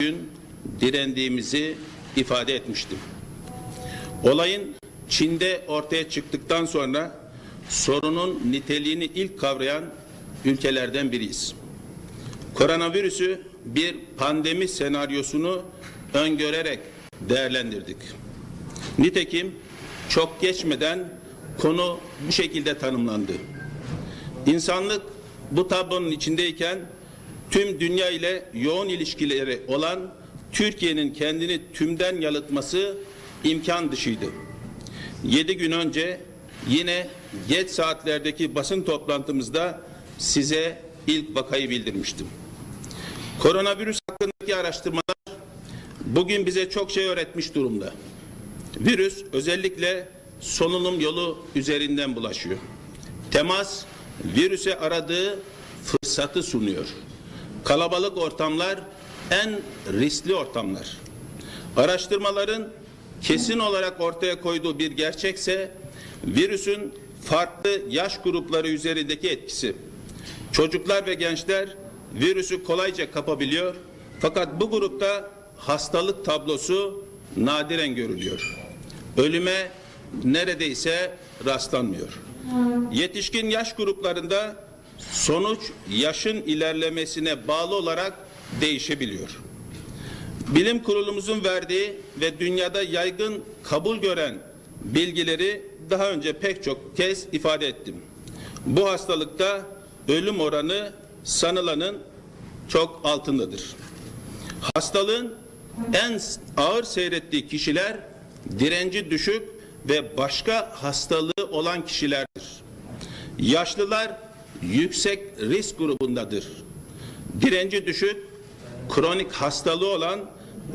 gün direndiğimizi ifade etmiştim. Olayın Çin'de ortaya çıktıktan sonra sorunun niteliğini ilk kavrayan ülkelerden biriyiz. Koronavirüsü bir pandemi senaryosunu öngörerek değerlendirdik. Nitekim çok geçmeden konu bu şekilde tanımlandı. İnsanlık bu tablonun içindeyken tüm dünya ile yoğun ilişkileri olan Türkiye'nin kendini tümden yalıtması imkan dışıydı. Yedi gün önce yine geç saatlerdeki basın toplantımızda size ilk vakayı bildirmiştim. Koronavirüs hakkındaki araştırmalar bugün bize çok şey öğretmiş durumda. Virüs özellikle solunum yolu üzerinden bulaşıyor. Temas virüse aradığı fırsatı sunuyor. Kalabalık ortamlar en riskli ortamlar. Araştırmaların kesin olarak ortaya koyduğu bir gerçekse virüsün farklı yaş grupları üzerindeki etkisi. Çocuklar ve gençler virüsü kolayca kapabiliyor fakat bu grupta hastalık tablosu nadiren görülüyor. Ölüme neredeyse rastlanmıyor. Yetişkin yaş gruplarında sonuç yaşın ilerlemesine bağlı olarak değişebiliyor. Bilim kurulumuzun verdiği ve dünyada yaygın kabul gören bilgileri daha önce pek çok kez ifade ettim. Bu hastalıkta ölüm oranı sanılanın çok altındadır. Hastalığın en ağır seyrettiği kişiler direnci düşük ve başka hastalığı olan kişilerdir. Yaşlılar yüksek risk grubundadır. Direnci düşük, kronik hastalığı olan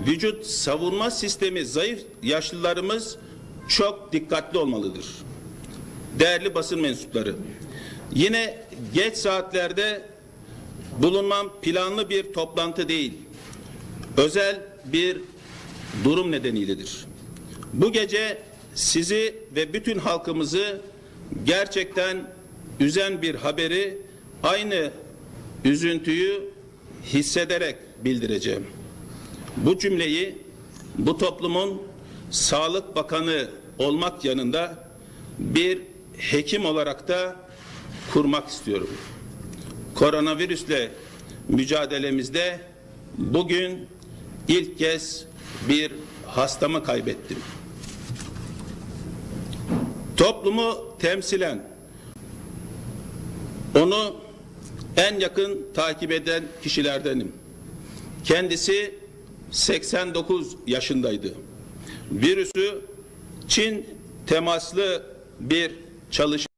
vücut savunma sistemi zayıf yaşlılarımız çok dikkatli olmalıdır. Değerli basın mensupları, yine geç saatlerde bulunmam planlı bir toplantı değil, özel bir durum nedeniyledir. Bu gece sizi ve bütün halkımızı gerçekten üzen bir haberi aynı üzüntüyü hissederek bildireceğim. Bu cümleyi bu toplumun Sağlık Bakanı olmak yanında bir hekim olarak da kurmak istiyorum. Koronavirüsle mücadelemizde bugün ilk kez bir hastamı kaybettim. Toplumu temsilen onu en yakın takip eden kişilerdenim. Kendisi 89 yaşındaydı. Virüsü Çin temaslı bir çalışma